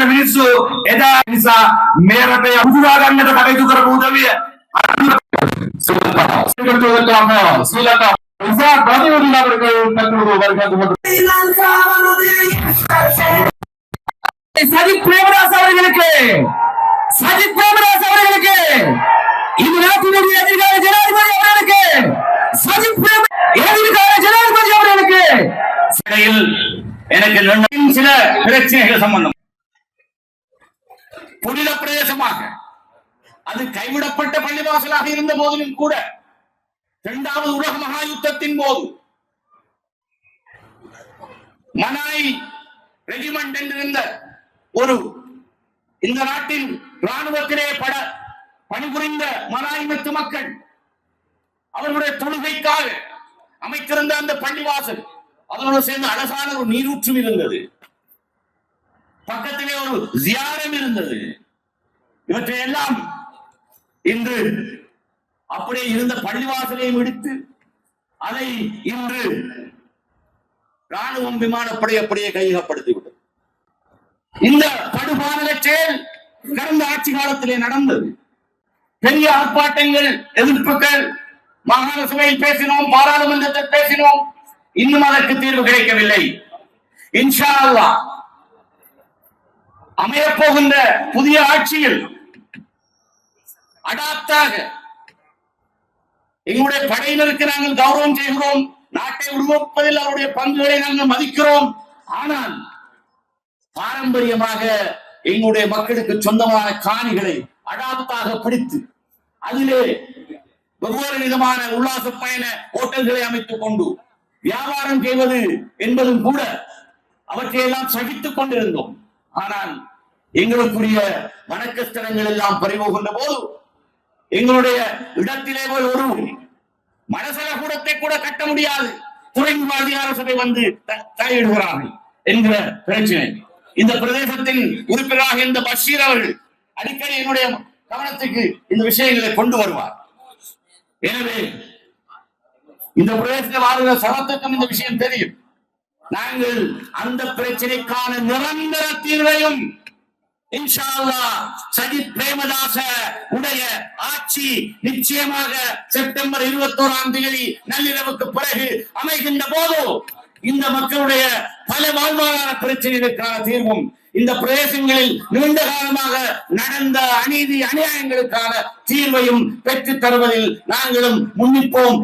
ගන්න මිනිස්සු එදා නිසා මේ රටේ උදුරා ගන්නට කටයුතු කරපු උදවිය ஸ்ரீலங்காமோ ஸ்ரீலங்கா விசா பிரதிநிதி அவர்கள் தற்போது வருகிறது சஜித் பிரேமதாஸ் அவர்களுக்கு சஜித் பிரேமதாஸ் அவர்களுக்கு இந்த நாட்டினுடைய எதிர்கால ஜனாதிபதி அவர்களுக்கு சஜித் பிரேம எதிர்கால ஜனாதிபதி அவர்களுக்கு இடையில் எனக்கு நிர்ணயம் சில பிரச்சனைகள் சம்பந்தம் புனித பிரதேசமாக. அது கைவிடப்பட்ட பள்ளிவாசலாக இருந்த போதிலும் கூட இரண்டாவது உலக மகா யுத்தத்தின் போது மனாய் ரெஜிமெண்ட் என்றிருந்த ஒரு இந்த நாட்டின் ராணுவத்திலே பட பணிபுரிந்த மலாய்மத்து மக்கள் அவர்களுடைய தொழுகைக்காக அமைத்திருந்த அந்த பள்ளிவாசல் அதனோடு சேர்ந்து அழகான ஒரு நீரூற்றும் இருந்தது. பக்கத்தில் ஜியாரம் இருந்தது. இவற்றை எல்லாம் இன்று அப்படியே இருந்த பள்ளிவாசலையும் இடித்து அதை இன்று ராணுவம் விமானப்படை அப்படியே கையகப்படுத்திவிட்டது. இந்த படுபாதக செயல் கடந்த ஆட்சி காலத்திலே நடந்தது. பெரிய ஆர்ப்பாட்டங்கள் எதிர்ப்புகள் மாகாண சபையில் பேசினோம் பாராளுமன்றத்தில் பேசினோம். இன்னும் அதற்கு தீர்வு கிடைக்கவில்லை. இன்ஷா அல்லாஹ். அமையப்போகின்ற புதிய ஆட்சியில் அடாப்டாக எங்களுடைய படையினருக்கு நாங்கள் கௌரவம் செய்கிறோம் நாட்டை உருவாக்குவதில் அவருடைய பங்குகளை நாங்கள் மதிக்கிறோம். ஆனால் பாரம்பரியமாக எங்களுடைய மக்களுக்கு சொந்தமான காணிகளை அடாப்டாக பிடித்து அதிலே வெவ்வேறு விதமான உல்லாச பயண ஹோட்டல்களை அமைத்துக் கொண்டு வியாபாரம் செய்வது என்பதும் கூட அவற்றையெல்லாம் சகித்துக் கொண்டிருந்தோம். ஆனால் எங்களுக்குரிய வணக்கஸ்தலங்கள் எல்லாம் பறிமுகின்ற போது எங்களுடைய இடத்திலே போய் ஒரு மனசல கூடத்தை கூட கட்ட முடியாது. துறைமுக அதிகார சபை வந்து த- தலையிடுகிறார்கள் என்கிற பிரச்சனை. இந்த பிரதேசத்தின் உறுப்பினராக இந்த பஷீர் அவர்கள் அடிக்கடி என்னுடைய கவனத்துக்கு இந்த விஷயங்களை கொண்டு வருவார். எனவே இந்த பிரதேசத்தில் வாழ்கிற சமத்துக்கும் இந்த விஷயம் தெரியும். நாங்கள் அந்த பிரச்சனைக்கான நிரந்தர தீர்வையும் சஜித் பிரேமதாச உடைய ஆட்சி நிச்சயமாக செப்டம்பர் இருபத்தோராம் தேதி நள்ளிரவுக்கு பிறகு அமைகின்ற போது இந்த மக்களுடைய பல வாழ்வாதார பிரச்சனைகளுக்கான தீர்வும் இந்த பிரதேசங்களில் நீண்ட காலமாக நடந்த அநீதி அநியாயங்களுக்கான தீர்வையும் பெற்றுத் தருவதில் நாங்களும் முன்னிப்போம்